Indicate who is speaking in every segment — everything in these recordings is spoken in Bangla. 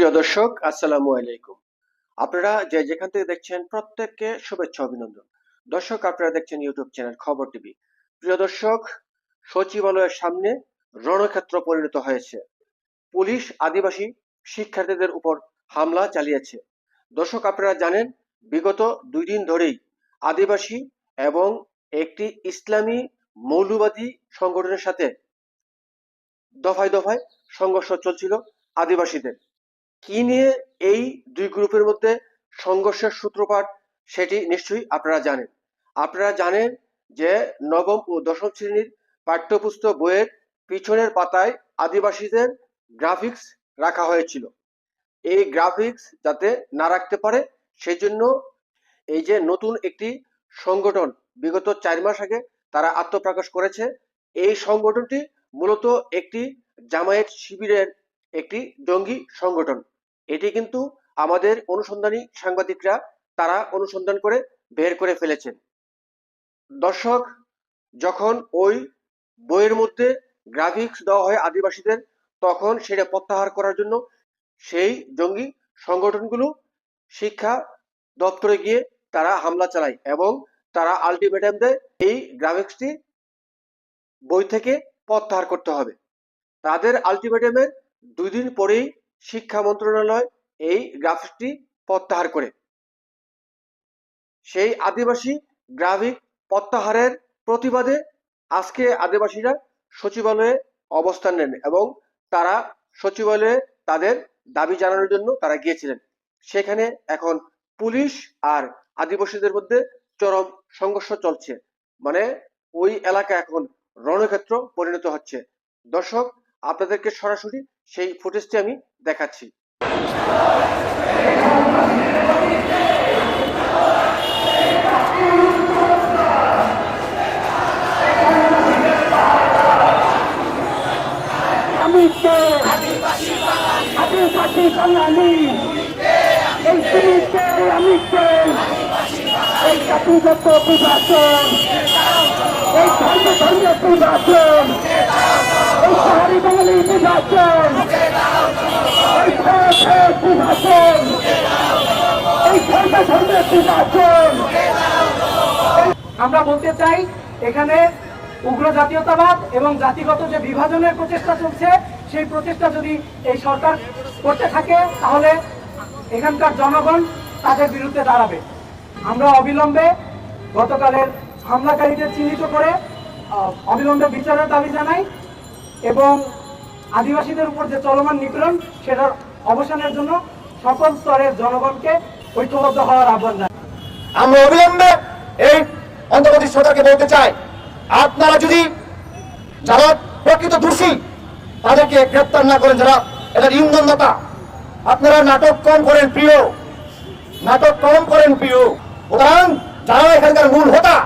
Speaker 1: প্রিয় দর্শক, আসসালামু আলাইকুম। আপনারা যে যেখান থেকে দেখছেন প্রত্যেককে শুভেচ্ছা, অভিনন্দন। দর্শক, আপনারা দেখছেন ইউটিউব চ্যানেল খবর টিভি। প্রিয় দর্শক, সচিবালয়ের সামনে রণক্ষেত্র পরিণত হয়েছে। পুলিশ, আদিবাসী শিক্ষার্থীদের উপর হামলা চালিয়েছে। দর্শক, আপনারা জানেন, বিগত দুই দিন ধরেই আদিবাসী এবং একটি ইসলামী মৌলবাদী সংগঠনের সাথে দফায় দফায় সংঘর্ষ চলছিল আদিবাসীদের। কি নিয়ে এই দুই গ্রুপের মধ্যে সংঘর্ষের সূত্রপাত সেটি নিশ্চয়ই আপনারা জানেন। আপনারা জানেন যে নবম ও দশম শ্রেণির পাঠ্যপুস্তক বইয়ের পিছনের পাতায় আদিবাসীদের গ্রাফিক্স রাখা হয়েছিল। এই গ্রাফিক্স যাতে না রাখতে পারে, সেজন্য এই যে নতুন একটি সংগঠন বিগত চার মাস আগে তারা আত্মপ্রকাশ করেছে, এই সংগঠনটি মূলত একটি জামায়াত শিবিরের একটি জঙ্গি সংগঠন। এটি কিন্তু আমাদের অনুসন্ধানী সাংবাদিকরা তারা অনুসন্ধান করে বের করে ফেলেছেন। দর্শক, যখন ওই বইয়ের মধ্যে গ্রাফিক্স দেওয়া হয় আদিবাসীদের, তখন সেটা প্রত্যাহার করার জন্য সেই জঙ্গি সংগঠনগুলো শিক্ষা দপ্তরে গিয়ে তারা হামলা চালায় এবং তারা আলটিমেটাম দেয়, এই গ্রাফিক্সটি বই থেকে প্রত্যাহার করতে হবে। তাদের আলটিমেটামের দুই দিন পরেই শিক্ষা মন্ত্রণালয় এই গ্রাফিকটি প্রত্যাহার করে। সেই আদিবাসী গ্রাফিক প্রত্যাহারের প্রতিবাদে আজকে আদিবাসীরা সচিবালয়ে অবস্থান নেন এবং তারা সচিবালয়ে তাদের দাবি জানানোর জন্য তারা গিয়েছিলেন। সেখানে এখন পুলিশ আর আদিবাসীদের মধ্যে চরম সংঘর্ষ চলছে। মানে ওই এলাকা এখন রণক্ষেত্র পরিণত হচ্ছে। দর্শক আপনাদেরকে সরাসরি সেই ফুটেজটি আমি দেখাচ্ছি।
Speaker 2: এই জাতিগত বিভাজন এই ধর্ম ধর্ম
Speaker 3: আমরা বলতে চাই, এখানে উগ্র জাতীয়তাবাদ এবং জাতিগত যে বিভাজনের প্রচেষ্টা চলছে, সেই প্রচেষ্টা যদি এই সরকার করতে থাকে, তাহলে এখানকার জনগণ তাদের বিরুদ্ধে দাঁড়াবে। আমরা অবিলম্বে গতকালের হামলাকারীদের চিহ্নিত করে অবিলম্বে বিচারের দাবি জানাই। এবং আদিবাসীদের উপর যে চলমান নিপীড়ন, সেটার অবসানের জন্য সকল স্তরের জনগণকে ঐক্যবদ্ধ হওয়ার আহ্বান জানাই।
Speaker 4: আমরা অবিলম্বে এই অন্তর্বর্তী সরকারকে বলতে চাই, আপনারা যদি যারা প্রকৃত দোষী, তাদেরকে গ্রেপ্তার না করেন যারা এটার ইন্ধনদাতা আপনারা নাটক কম করেন প্রিয়, নাটক কম করেন প্রিয়। উদাহরণ, যারা এখানকার মূল হোতা,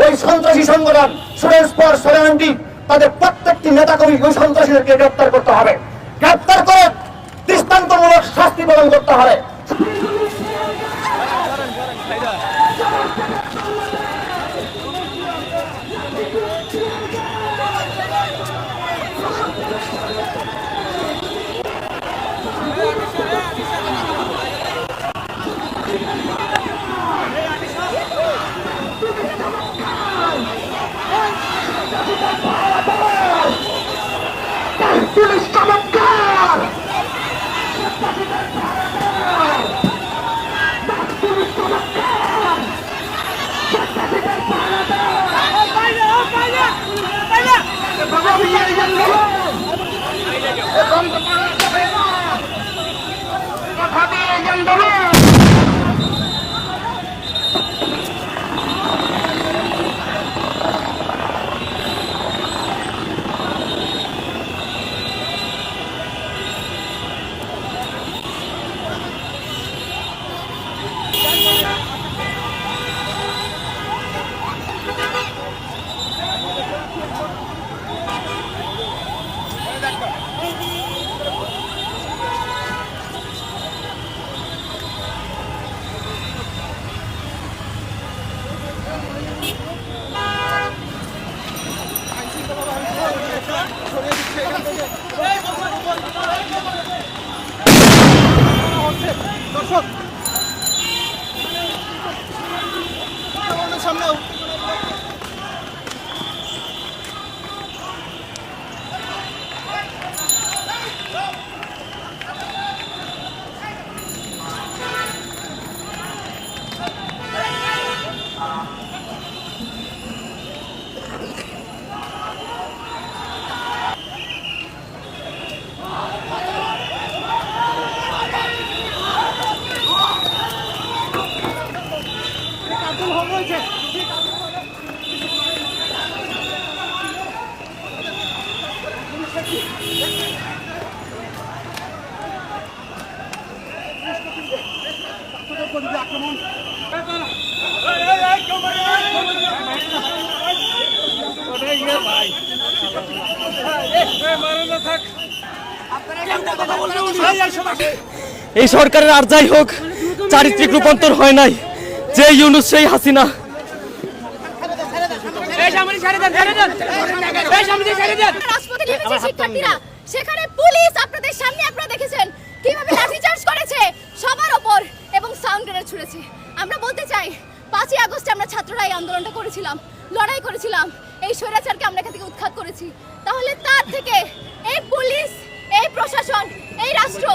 Speaker 4: ওই সন্ত্রাসী সংগঠন, সুরেশ পর সোলারিটি তাদের প্রত্যেকটি নেতা কবি ওই সন্ত্রাসীদেরকে গ্রেপ্তার করতে হবে। গ্রেপ্তার করে দৃষ্টান্তমূলক শাস্তি প্রদান করতে হবে।
Speaker 2: Thank. 后
Speaker 5: এই সরকারের আর যাই হোক চারিত্রিক রূপান্তর হয় নাই। যে ইউনুস সেই হাসিনা।
Speaker 6: সেখানে পুলিশ আপনাদের সামনে আপনারা দেখেছেন কীভাবে লাঠিচার্জ করেছে সবার ওপর এবং সাউন্ড গ্রেনেড ছুড়েছে। আমরা বলতে চাই পাঁচই আগস্টে আমরা ছাত্ররা এই আন্দোলনটা করেছিলাম লড়াই করেছিলাম এই স্বৈরাচারকে আমরা এখান থেকে উৎখাত করেছি। তাহলে তার থেকে এই পুলিশ এই প্রশাসন এই রাষ্ট্র